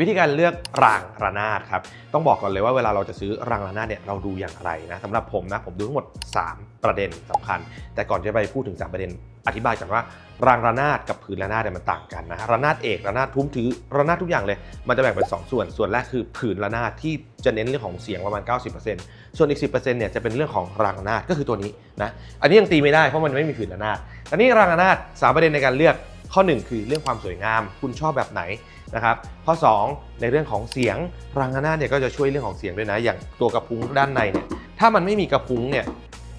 วิธีการเลือกรางระนาดครับ ต้องบอกก่อนเลยว่าเวลาเราจะซื้อรางระนาดเนี่ยเราดูอย่างไรนะสำหรับผมนะผมดูทั้งหมด 3 ประเด็นสำคัญ แต่ก่อนจะไปพูดถึง 3 ประเด็น อธิบายก่อนว่ารางระนาดกับผืนระนาดเนี่ยมันต่างกันนะระนาดเอกระนาดทุ้มถือระนาดทุกอย่างเลย มันจะแบ่งเป็น 2 ส่วน ส่วนแรกคือผืนระนาดที่จะเน้นเรื่องของเสียงประมาณ 90%ส่วนอีก 10%เนี่ยจะเป็นเรื่องของรางระนาดก็คือตัวนี้นะอันนี้ยังตีไม่ได้เพราะมันไม่มีผืนระนาดอันนี้รางระนาดสามประเด็นในการเลือก ข้อหนึ่งคือเรื่องความสวยงาม คุณชอบแบบไหนนะครับ ข้อ 2 ในเรื่องของเสียงรังหน้าเนี่ยก็จะช่วยเรื่องของเสียงด้วยนะ อย่างตัวกระพุ้งด้านในเนี่ย ถ้ามันไม่มีกระพุ้งเนี่ย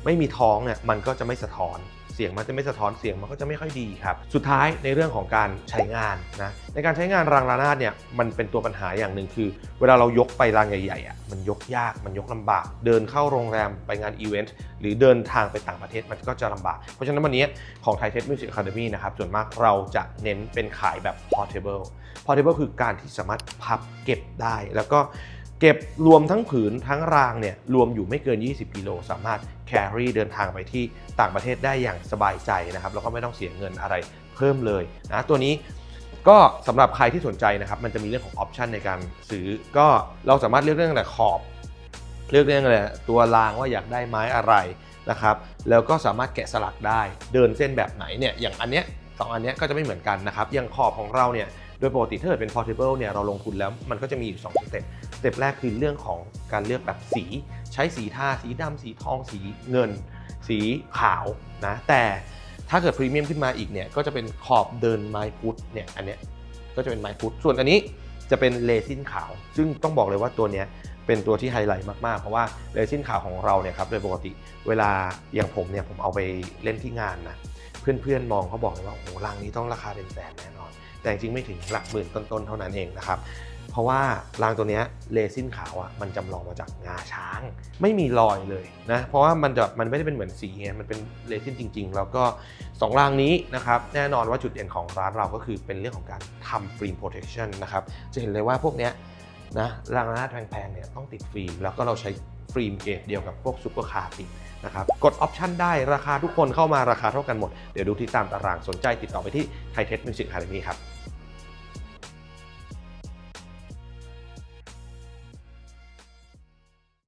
ไม่มีท้องเนี่ย มันก็จะไม่สะท้อน เสียงมันจะไม่สะท้อนเสียงมันก็จะไม่ค่อยดีครับ สุดท้ายในเรื่องของการใช้งานนะในการใช้งานรางระนาดเนี่ยมันเป็นตัวปัญหาอย่างหนึ่งคือ เวลาเรายกไปรางใหญ่ๆอะมันยกยากมันยกลำบาก เดินเข้าโรงแรมไปงานอีเวนต์หรือเดินทางไปต่างประเทศมันก็จะลำบาก เพราะฉะนั้นวันนี้ของไทยเทคมิวสิกอะคาเดมี่นะครับส่วนมากเราจะเน้นเป็นขายแบบ portable portable คือการที่สามารถพับเก็บได้แล้วก็ เก็บรวมทั้งผืนทั้งรางเนี่ยรวมอยู่ไม่เกิน 20 กิโล สามารถ carry เดินทางไปที่ต่างประเทศได้อย่างสบายใจนะครับ แล้วก็ไม่ต้องเสียเงินอะไรเพิ่มเลยนะตัวนี้ก็สำหรับใครที่สนใจนะครับ มันจะมีเรื่องของออปชันในการซื้อ ก็เราสามารถเลือกเรื่องแต่ขอบ เลือกเรื่องอะไรตัวรางว่าอยากได้ไม้อะไรนะครับ แล้วก็สามารถแกะสลักได้ เดินเส้นแบบไหนเนี่ย อย่างอันเนี้ยสองอันเนี้ยก็จะไม่เหมือนกันนะครับ อย่างขอบของเราเนี่ย โดยปกติถ้าเกิดเป็น portable เนี่ย เราลงทุนแล้วมันก็จะมีอยู่2สเต็ป เต็ปแรกคือเรื่องของการเลือกแบบสี ใช้สีทาสีดำสีทอง สีเงิน สีขาวนะแต่ถ้าเกิดพรีเมียมขึ้นมาอีกเนี่ยก็จะเป็นขอบเดินไม้พุทเนี่ยอันเนี้ยก็จะเป็นไม้พุทส่วนอันนี้จะเป็นเลซินขาว ซึ่งต้องบอกเลยว่าตัวเนี้ยเป็นตัวที่ไฮไลท์มาก ๆ เพราะว่าเรซินขาวของเราเนี่ยครับโดยปกติเวลาอย่างผมเนี่ยผมเอาไปเล่นที่งานนะเพื่อนๆมองเขาบอกเลยว่าโอ้โหรางนี้ต้องราคาเป็นแสนแน่นอน แต่จริงๆไม่ถึงหลักหมื่นต้นๆเท่านั้นเองนะครับ เพราะว่ารางตัวนี้เรซินขาวอะมันจำลองมาจากงาช้าง ไม่มีรอยเลยนะเพราะว่ามันจะมันไม่ได้เป็นเหมือนสีไงมันเป็นเรซินจริง ๆ แล้วก็สองรางนี้นะครับแน่นอนว่าจุดเด่นของร้านเราก็คือเป็นเรื่องของการทำฟิล์มโปรเทคชันนะครับจะเห็นเลยว่าพวกเนี้ยนะรางระนาแพงๆเนี่ยต้องติดฟิล์มแล้วก็เราใช้ฟิล์มเกรดเดียวกับพวกซุปเปอร์คาร์ติดนะครับกดออปชันได้ราคาทุกคนเข้ามาราคาเท่ากันหมด เดี๋ยวดูที่ตามตารางสนใจติดต่อไปที่ไทเทคมิวสิกคาเดมี่ครับ